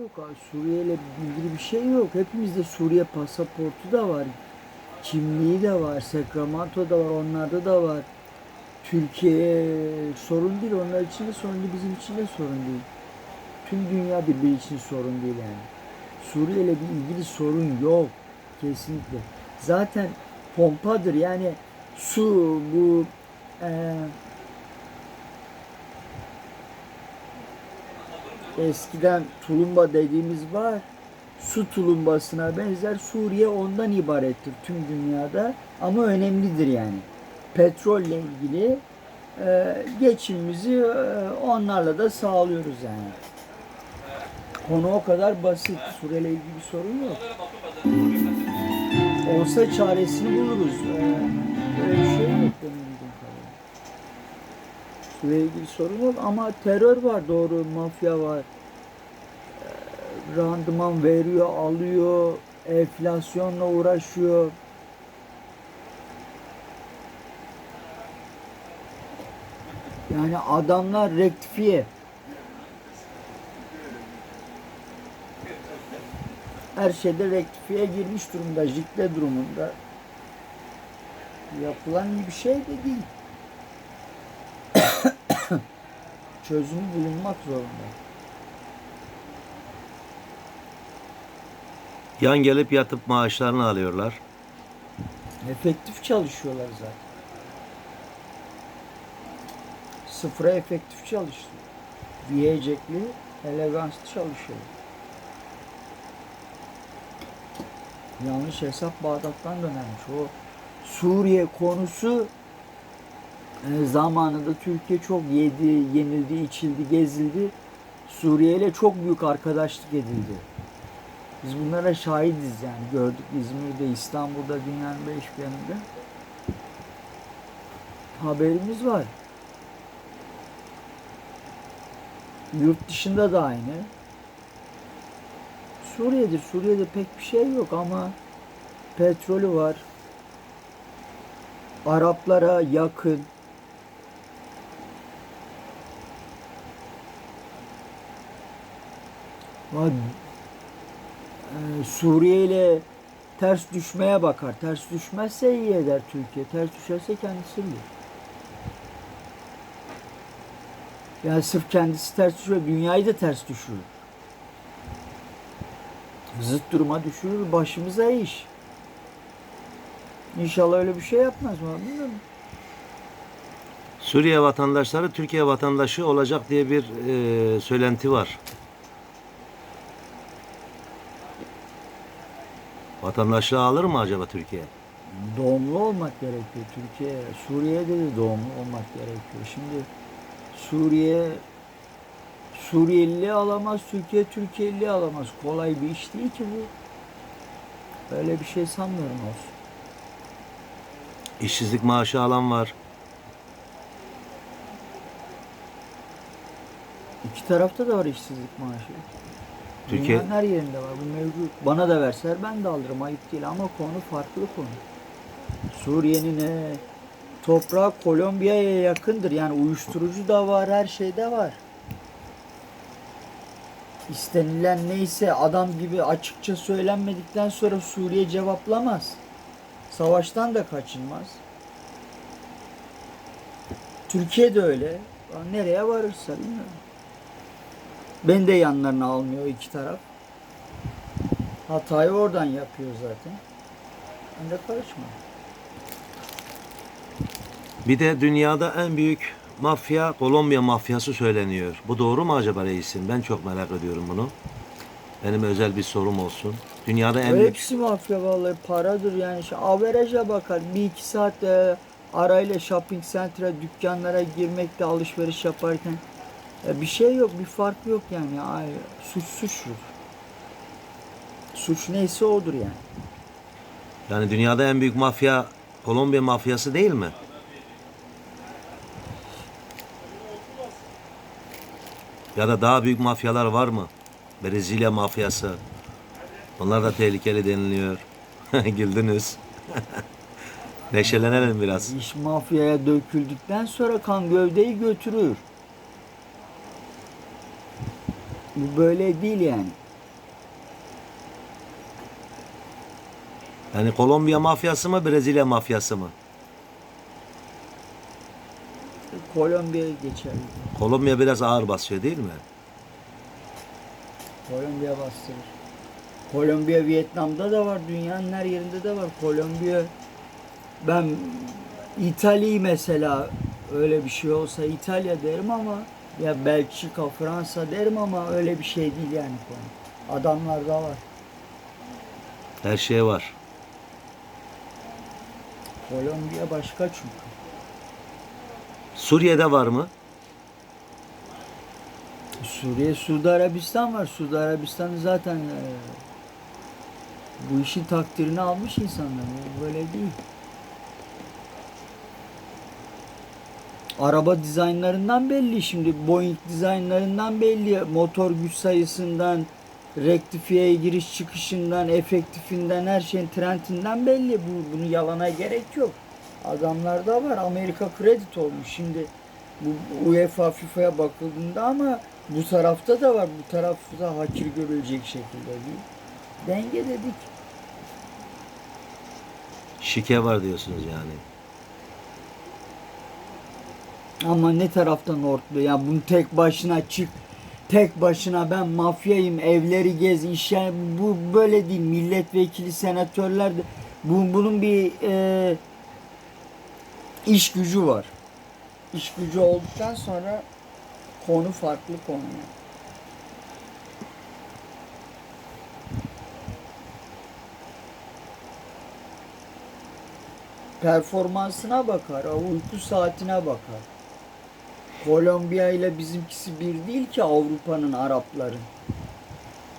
Yok abi Suriye ile ilgili bir şey yok. Hepimizde Suriye pasaportu da var. Kimliği de var. Sacramento da var. Onlarda da var. Türkiye sorun değil. Onlar için de sorun değil. Bizim için de sorun değil. Tüm dünya birbiri için sorun değil yani. Suriye ile bir ilgili sorun yok. Kesinlikle. Zaten pompadır yani su bu eee eskiden tulumba dediğimiz var. Su tulumbasına benzer Suriye ondan ibarettir tüm dünyada ama önemlidir yani. Petrolle ilgili e, geçimimizi e, onlarla da sağlıyoruz yani. Konu o kadar basit. Suriye ile ilgili bir sorun yok. Olsa çaresini buluruz. E, böyle bir şey yok benim bildiğim kadarıyla. Suriye ile ilgili sorun yok ama terör var doğru, mafya var. Ee, randıman veriyor, alıyor, enflasyonla uğraşıyor. Yani adamlar rektifiye. Her şeyde rektifiye girmiş durumda, jikle durumunda. Yapılan bir şey de değil. Çözümü bulunmak zorunda. Yan gelip yatıp maaşlarını alıyorlar. Efektif çalışıyorlar zaten. Sıfıra efektif çalışıyor. Diyecekli, eleganslı çalışıyorlar. Yanlış hesap Bağdat'tan dönermiş. O Suriye konusu zamanında Türkiye çok yedi, yenildi, içildi, gezildi. Suriye ile çok büyük arkadaşlık edildi. Biz bunlara şahidiz yani. Gördük İzmir'de, İstanbul'da, dünyanın beş bir yanında. Haberimiz var. Yurt dışında da aynı. Suriye'dir. Suriye'de pek bir şey yok ama petrolü var. Araplara yakın. Var e, Suriye ile ters düşmeye bakar. Ters düşmezse iyi eder Türkiye. Ters düşerse kendisi bilir. Yani sırf kendisi ters düşüyor, dünyayı da ters düşürür. Zıt duruma düşürür, başımıza iş. İnşallah öyle bir şey yapmaz mı? Bilmiyorum. Suriye vatandaşları Türkiye vatandaşı olacak diye bir e, söylenti var. Vatandaşlığı alır mı acaba Türkiye? Doğumlu olmak gerekiyor Türkiye. Suriye'de de doğumlu olmak gerekiyor. Şimdi Suriye Suriyeli alamaz, Türkiye Türkiye'li alamaz. Kolay bir iş değil ki bu. Öyle bir şey sanmıyorum olsun. İşsizlik maaşı alan var. İki tarafta da var işsizlik maaşı. Türkiye- Dünyanın her yerinde var. Bu mevcut. Bana da verseler ben de alırım. Ayıp değil ama konu farklı konu. Suriye'nin e, toprağı Kolombiya'ya yakındır. Yani uyuşturucu da var, her şey de var. İstenilen neyse adam gibi açıkça söylenmedikten sonra Suriye cevaplamaz. Savaştan da kaçınmaz. Türkiye de öyle. Nereye varırsa bilmiyorum. Ben de yanlarına almıyor iki taraf. Hatayı oradan yapıyor zaten. Ben de karışmam. Bir de dünyada en büyük mafya Kolombiya mafyası söyleniyor. Bu doğru mu acaba reisim? Ben çok merak ediyorum bunu. Benim özel bir sorum olsun. Dünyada en büyük Hepsi mafya vallahi paradır yani. Şu averaja bakar. Bir iki saat e, arayla shopping center'a, dükkanlara girmekte alışveriş yaparken bir şey yok, bir fark yok yani. Ay, suç suçtur. Suç neyse odur yani. yani dünyada en büyük mafya Kolombiya mafyası değil mi? Ya da daha büyük mafyalar var mı? Brezilya mafyası. Onlar da tehlikeli deniliyor. Güldünüz. Neşelenelim biraz. İş mafyaya döküldükten sonra kan gövdeyi götürür. Bu böyle değil yani. Yani Kolombiya mafyası mı Brezilya mafyası mı? Kolombiya geçerli. Kolombiya biraz ağır basıyor değil mi? Kolombiya bastırır. Kolombiya Vietnam'da da var. Dünyanın her yerinde de var. Kolombiya ben İtalya'yı mesela öyle bir şey olsa İtalya derim ama ya Belçika, Fransa derim ama öyle bir şey değil yani konu. Adamlarda var. Her şey var. Kolombiya başka çünkü. Suriye'de var mı? Suriye, Suudi Arabistan var. Suudi Arabistan'ı zaten e, bu işin takdirini almış insanlar. Böyle değil. Araba dizaynlarından belli şimdi. Boeing dizaynlarından belli. Motor güç sayısından, rektifiyeye giriş çıkışından, efektifinden, her şeyin trendinden belli. Bu, bunu yalana gerek yok. Adamlarda var. Amerika kredi olmuş. Şimdi bu UEFA FIFA'ya bakıldığında ama bu tarafta da var. Bu tarafta hakir görülecek şekilde değil. Denge dedik. Şike var diyorsunuz yani. Ama ne taraftan ortlu ya bunu tek başına çık tek başına ben mafyayım evleri gez işe bu böyle değil milletvekili senatörler de bu, bunun bir e, iş gücü var. İş gücü olduktan sonra konu farklı konu. yani. Performansına bakar, uyku saatine bakar. Kolombiya ile bizimkisi bir değil ki Avrupa'nın Arapların.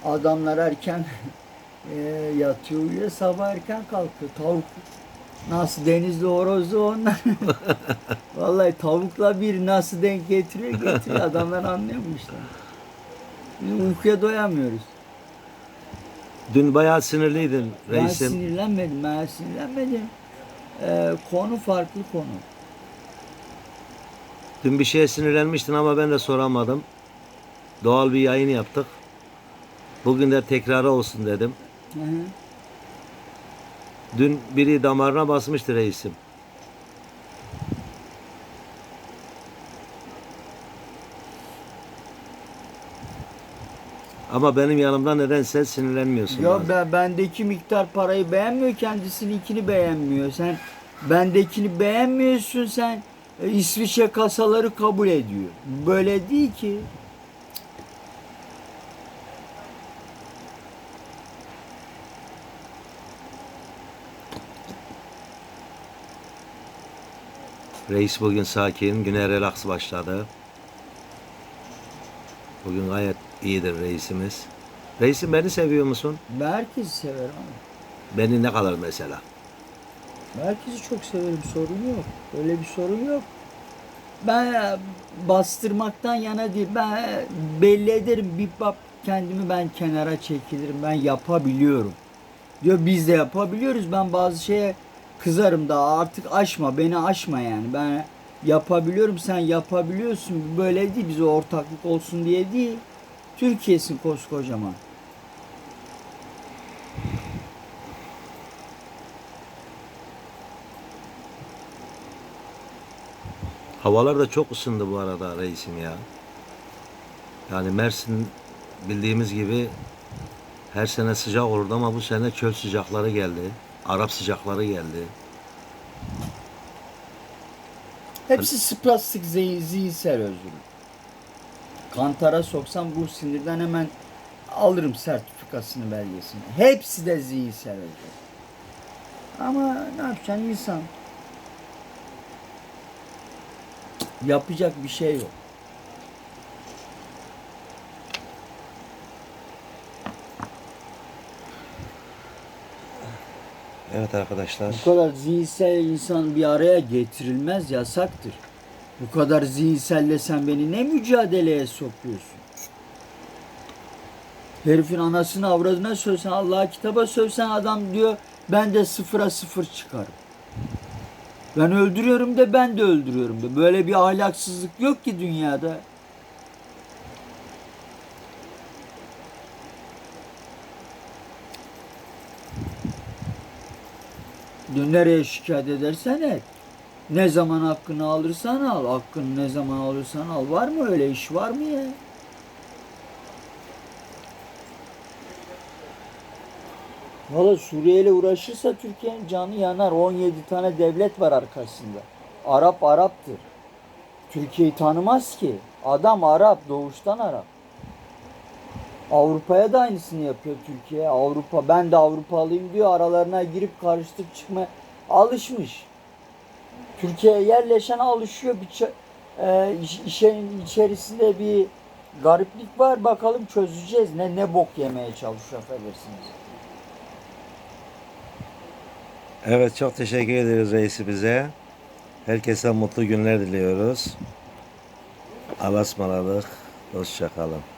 Adamlar erken e, yatıyor uyuyor sabah erken kalkıyor. Tavuk nasıl denizli horozlu onlar. Vallahi tavukla bir nasıl denk getiriyor getiriyor adamlar anlıyormuşlar. Biz uykuya doyamıyoruz. Dün bayağı sinirliydin Ben reisim. sinirlenmedim, ben sinirlenmedim. Ee, konu farklı konu. Dün bir şeye sinirlenmiştin ama ben de soramadım. Doğal bir yayın yaptık. Bugün de tekrarı olsun dedim. Hı hı. Dün biri damarına basmıştı reisim. Ama benim yanımda nedense sinirlenmiyorsun. Ya ben bendeki miktar parayı beğenmiyor, kendisininkini beğenmiyor. Sen bendekini beğenmiyorsun sen. e, İsviçre kasaları kabul ediyor. Böyle değil ki. Reis bugün sakin, güne relax başladı. Bugün gayet iyidir reisimiz. Reisim beni seviyor musun? Herkesi severim ama. Beni ne kadar mesela? Herkesi çok severim, sorun yok. Öyle bir sorun yok. Ben e, bastırmaktan yana değil. Ben e, belli ederim bir bak kendimi ben kenara çekilirim. Ben yapabiliyorum. Diyor biz de yapabiliyoruz. Ben bazı şeye kızarım daha artık aşma beni aşma yani. Ben yapabiliyorum sen yapabiliyorsun. Böyle değil bize ortaklık olsun diye değil. Türkiye'sin koskocaman. Havalar da çok ısındı bu arada reisim ya. Yani Mersin bildiğimiz gibi her sene sıcak olurdu ama bu sene çöl sıcakları geldi. Arap sıcakları geldi. Hepsi spastik zihin- zihinsel özürlük. Kantara soksam bu sinirden hemen alırım sertifikasını belgesini. Hepsi de zihinsel özürlük. Ama ne yapacaksın insan? Yapacak bir şey yok. Evet arkadaşlar. Bu kadar zihinsel insan bir araya getirilmez yasaktır. Bu kadar zihinselle sen beni ne mücadeleye sokuyorsun? Herifin anasını avradına sövsen, Allah'a kitaba sövsen adam diyor ben de sıfıra sıfır çıkarım. Ben öldürüyorum de ben de öldürüyorum de. Böyle bir ahlaksızlık yok ki dünyada. Nereye şikayet edersen et. Ne zaman hakkını alırsan al. Hakkını ne zaman alırsan al. Var mı öyle iş var mı ya? Valla Suriye ile uğraşırsa Türkiye'nin canı yanar. 17 tane devlet var arkasında. Arap Arap'tır. Türkiye'yi tanımaz ki. Adam Arap, doğuştan Arap. Avrupa'ya da aynısını yapıyor Türkiye. Avrupa, ben de Avrupalıyım diyor. Aralarına girip karıştık çıkma alışmış. Türkiye'ye yerleşen alışıyor. Bir e, iş- işin içerisinde bir gariplik var. Bakalım çözeceğiz. Ne ne bok yemeye çalışıyor affedersiniz. Evet çok teşekkür ederiz reisimize. Herkese mutlu günler diliyoruz. Allah'a ısmarladık. Hoşçakalın.